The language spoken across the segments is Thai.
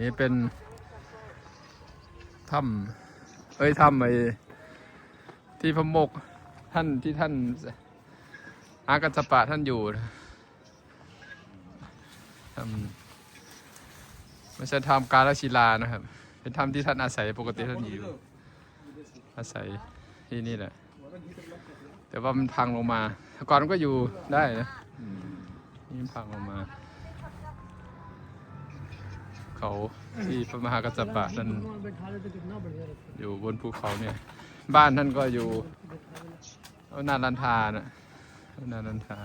นี่เป็นถ้ำเอ้ยถ้ำไอ้ที่พระโมกท่านที่ท่านอากัสปะท่านอยู่นะถ้ำไม่ใช่ถ้ำกาลศิลานะครับ เป็นถ้ำที่ท่านอาศัยปกติท่านอยู่ อาศัยที่นี่แหละ แต่ว่ามันพังลงมา ก่อนก็อยู่ได้นะนี่พังลงมา เขาที่พระมหากัสสปะท่านอยู่บนภูเขาเนี่ย บ้านท่านก็อยู่เอานาลันทานะเอานาลันทา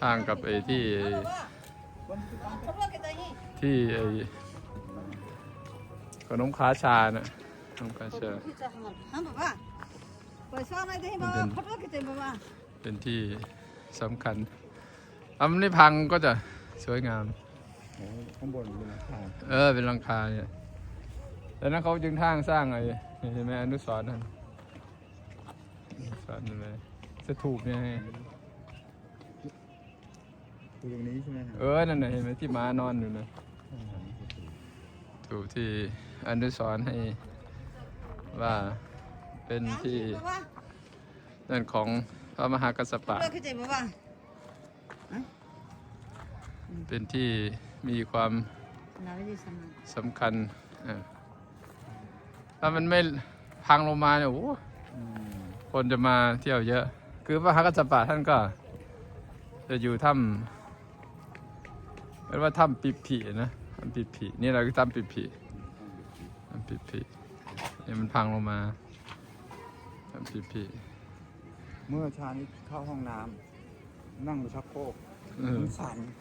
ข้างกับไอ้ที่ที่ไอ้ขนมค้าชานะขนมค้าชาเป็นที่สำคัญถ้ามันไม่พังก็จะสวยงาม ข้างบนเป็นหลังคาเออเป็นหลังคาเนี่ยแล้วนั้นเขาจึงทางสร้างไอ้เห็นไหมอนุสรณ์นั่นอนุสรณ์นั่นเลยสถูปเนี่ยคือตรงนี้ใช่ไหมครับเออนั่นน่ะเห็นไหมที่ม้านอนอยู่นะถูกที่อนุสรณ์ให้ว่าเป็นที่นั่นของพระมหากัสสปะเป็นที่มีความสำคัญอ่าถ้ามันไม่พังลงมาเนี่ยโอ้โหอืมคนจะมาเที่ยวเยอะ คือพระฮักกัสสปะท่านก็ จะอยู่ถ้ำเรียกว่าถ้ำปิผีนะถ้ำปิผีนี่เราคือถ้ำปิผีถ้ำปิผีนี่มันพังลงมาถ้ำปิผีเมื่อเช้านี้เข้าห้องน้ำนั่งบนชักโครกเออมันสั่น